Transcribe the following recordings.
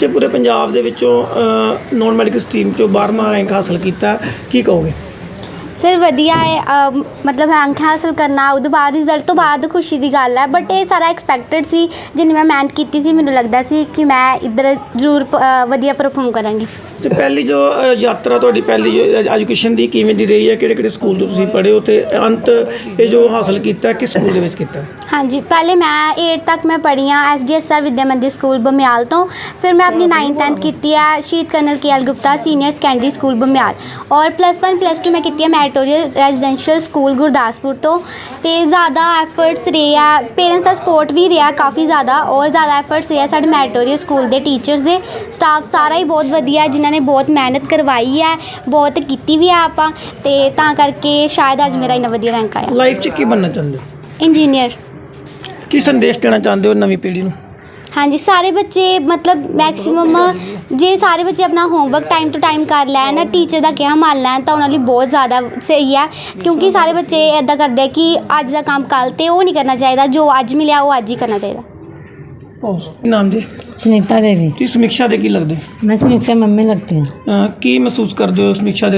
ਬੱਚੇ ਪੂਰੇ ਪੰਜਾਬ ਦੇ ਵਿੱਚੋਂ ਨਾਨ ਮੈਡੀਕਲ ਸਟਰੀਮ ਚੋਂ 12ਵਾਂ ਰੈਂਕ ਹਾਸਲ ਕੀਤਾ, ਕੀ ਕਹੋਗੇ? ਸਰ ਵਧੀਆ ਹੈ ਮਤਲਬ ਅੰਕ ਹਾਸਲ ਕਰਨਾ ਉਹਦੇ ਬਾਅਦ ਰਿਜ਼ਲਟ ਤੋਂ ਬਾਅਦ ਖੁਸ਼ੀ ਦੀ ਗੱਲ ਹੈ ਬਟ ਇਹ ਸਾਰਾ ਐਕਸਪੈਕਟਡ ਸੀ ਜਿੰਨੀ ਮੈਂ ਮਿਹਨਤ ਕੀਤੀ ਸੀ ਮੈਨੂੰ ਲੱਗਦਾ ਸੀ ਕਿ ਮੈਂ ਇੱਧਰ ਜ਼ਰੂਰ ਪ- ਅ, ਵਧੀਆ ਪਰਫਾਰਮ ਕਰਾਂਗੀ ਤੇ ਪਹਿਲੀ ਜੋ ਅ, ਯਾਤਰਾ ਤੁਹਾਡੀ ਪਹਿਲੀ ਜੋ ਐਜੂਕੇਸ਼ਨ ਦੀ ਕਿਵੇਂ ਦੀ ਰਹੀ ਹੈ ਕਿਹੜੇ ਕਿਹੜੇ ਸਕੂਲ ਤੋਂ ਤੁਸੀਂ ਪੜ੍ਹੇ ਹੋ ਤੇ ਅੰਤ ਇਹ ਜੋ ਹਾਸਲ ਕੀਤਾ ਕਿਸ ਸਕੂਲ ਦੇ ਵਿੱਚ ਕੀਤਾ ਹਾਂਜੀ ਪਹਿਲੇ ਮੈਂ 8 ਤੱਕ ਮੈਂ ਪੜ੍ਹੀ ਹਾਂ ਐਸਡੀਐਸਆਰ ਵਿਦਿਆ ਮੰਦਿਰ ਸਕੂਲ ਬਮਿਆਲ ਤੋਂ। ਫਿਰ ਮੈਂ ਆਪਣੀ 9th 10th ਕੀਤੀ ਹੈ ਸ਼ਹੀਦ colonel K L Gupta senior secondary school Bamial. ਔਰ ਪਲੱਸ 1 ਪਲੱਸ 2 ਮੈਂ ਕੀਤੀ ਹੈ ਮੈਰੀਟੋਰੀਅਲ ਰੈਜ਼ੀਡੈਂਸ਼ੀਅਲ ਸਕੂਲ ਗੁਰਦਾਸਪੁਰ ਤੋਂ ਤੇ ਜ਼ਿਆਦਾ ਐਫਰਟਸ ਰਹੇ ਪੇਰੈਂਟਸ ਦਾ ਸਪੋਰਟ ਵੀ ਰਿਹਾ ਕਾਫੀ ਜ਼ਿਆਦਾ ਔਰ ਜ਼ਿਆਦਾ ਐਫਰਟਸ ਰਿਹਾ ਸਾਡੇ ਮੈਰੀਟੋਰੀਅਲ ਸਕੂਲ ਦੇ ਟੀਚਰਸ ਦੇ। ਸਟਾਫ ਸਾਰਾ ਹੀ ਬਹੁਤ ਵਧੀਆ ਜਿਨ੍ਹਾਂ ਨੇ ਬਹੁਤ ਮਿਹਨਤ ਕਰਵਾਈ ਹੈ ਬਹੁਤ ਕੀਤੀ ਵੀ ਹੈ ਆਪਾਂ ਤੇ ਤਾਂ ਕਰਕੇ ਸ਼ਾਇਦ ਅੱਜ ਮੇਰਾ ਇੰਨਾ ਵਧੀਆ ਰੈਂਕ ਆਇਆ। ਲਾਈਫ 'ਚ ਕੀ ਬਣਨਾ ਚਾਹੁੰਦੇ ਹੋ? ਇੰਜੀਨੀਅਰ ਕੀ ਸੰਦੇਸ਼ ਦੇਣਾ ਚਾਹੁੰਦੇ ਹੋ ਨਵੀਂ ਪੀੜ੍ਹੀ ਨੂੰ? हाँ जी सारे बच्चे मतलब मैक्सीम जे सारे बच्चे अपना होमवर्क टाइम टू टाइम कर लैन टीचर का क्या मान लैन तो उन्होंने बहुत ज़्यादा सही है क्योंकि सारे बच्चे इदा करते हैं कि अज का काम कल तो वो नहीं करना चाहिए जो अज मिले वो अज ही करना चाहिए देवी। समीक्षा की लगते मैं समीक्षा मम्मी लगते हैं। समीक्षा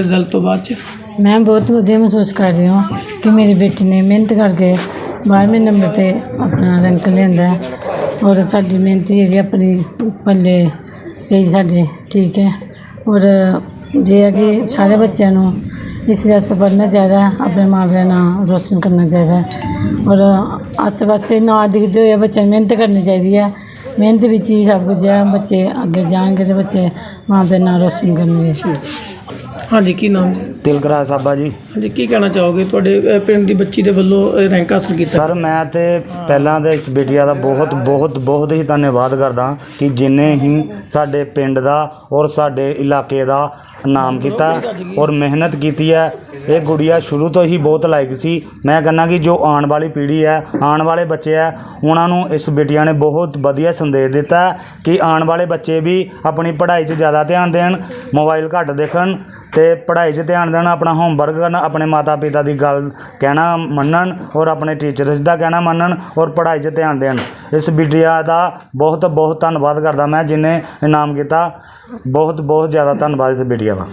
मैं बहुत वजिए महसूस कर रही हूँ कि मेरी बेटी ने मेहनत करते बारहवें नंबर पर अपना रैंक लिया ਔਰ ਸਾਡੀ ਮਿਹਨਤ ਜਿਹੜੀ ਆਪਣੀ ਪੱਲੇ ਗਈ ਸਾਡੇ ਠੀਕ ਹੈ। ਔਰ ਜੇ ਹੈ ਕਿ ਸਾਰੇ ਬੱਚਿਆਂ ਨੂੰ ਇਸ ਰਸ ਪੜ੍ਹਨਾ ਚਾਹੀਦਾ ਆਪਣੇ ਮਾਂ ਪਿਓ ਰੋਸ਼ਨ ਕਰਨਾ ਚਾਹੀਦਾ ਔਰ ਆਸੇ ਪਾਸੇ ਨਾ ਦਿਖਦੇ ਹੋਏ ਬੱਚਿਆਂ ਨੂੰ ਮਿਹਨਤ ਕਰਨੀ ਚਾਹੀਦੀ ਹੈ। ਮਿਹਨਤ ਵਿੱਚ ਹੀ ਸਭ ਕੁਝ ਹੈ, ਬੱਚੇ ਅੱਗੇ ਜਾਣਗੇ ਤੇ ਬੱਚੇ ਮਾਂ ਪਿਓ ਦਾ ਨਾਮ ਰੋਸ਼ਨ ਕਰਨਗੇ। ਹਾਂਜੀ ਕੀ ਨਾਮ ਜੀ? ਤਿਲਕਰਾ ਸਾਬਾ ਜੀ। ਹਾਂਜੀ ਕੀ ਕਹਿਣਾ ਚਾਹੋਗੇ? ਤੁਹਾਡੇ ਅ, ਪਿੰਡ ਦੀ ਬੱਚੀ ਦੇ ਵੱਲੋਂ ਰੈਂਕ ਹਾਸਲ ਕੀਤਾ? ਸਰ ਮੈਂ ਤੇ ਪਹਿਲਾਂ ਤੇ ਇਸ ਬੇਟੀਆ ਦਾ ਬਹੁਤ ਬਹੁਤ ਬਹੁਤ ਹੀ ਧੰਨਵਾਦ ਕਰਦਾ ਕਿ ਜਿਨੇ ਹੀ ਸਾਡੇ ਪਿੰਡ ਦਾ ਔਰ ਸਾਡੇ ਇਲਾਕੇ ਦਾ ਨਾਮ ਕੀਤਾ ਔਰ ਮਿਹਨਤ ਕੀਤੀ ਹੈ। ਇਹ ਗੁੜੀਆ ਸ਼ੁਰੂ ਤੋਂ ਹੀ ਬਹੁਤ ਲਾਇਕ ਸੀ। ਮੈਂ ਕਹਿੰਦਾ ਕਿ ਜੋ ਆਉਣ ਵਾਲੀ ਪੀੜ੍ਹੀ ਹੈ ਆਉਣ ਵਾਲੇ ਬੱਚੇ ਹੈ ਉਹਨਾਂ ਨੂੰ ਇਸ ਬੇਟੀਆ ਨੇ ਬਹੁਤ ਵਧੀਆ ਸੰਦੇਸ਼ ਦਿੱਤਾ ਹੈ ਕਿ ਆਉਣ ਵਾਲੇ ਬੱਚੇ ਵੀ ਆਪਣੀ ਪੜ੍ਹਾਈ 'ਚ ਜ਼ਿਆਦਾ ਧਿਆਨ ਦੇਣ ਮੋਬਾਈਲ ਘੱਟ ਦੇਖਣ ਤੇ ਪੜ੍ਹਾਈ 'ਚ ਧਿਆਨ ਦੇਣ, ਆਪਣਾ ਹੋਮਵਰਕ ਕਰਨ, ਆਪਣੇ ਮਾਤਾ ਪਿਤਾ ਦੀ ਗੱਲ ਕਹਿਣਾ ਮੰਨਣ ਔਰ ਆਪਣੇ ਟੀਚਰਸ ਦਾ ਕਹਿਣਾ ਮੰਨਣ ਔਰ ਪੜ੍ਹਾਈ 'ਚ ਧਿਆਨ ਦੇਣ। ਇਸ ਬੇਟੀਆ ਦਾ ਬਹੁਤ ਬਹੁਤ ਧੰਨਵਾਦ ਕਰਦਾ ਮੈਂ, ਜਿਨੇ ਇਨਾਮ ਕੀਤਾ। ਬਹੁਤ ਬਹੁਤ ਜ਼ਿਆਦਾ ਧੰਨਵਾਦ ਇਸ ਬੇਟੀਆ ਦਾ।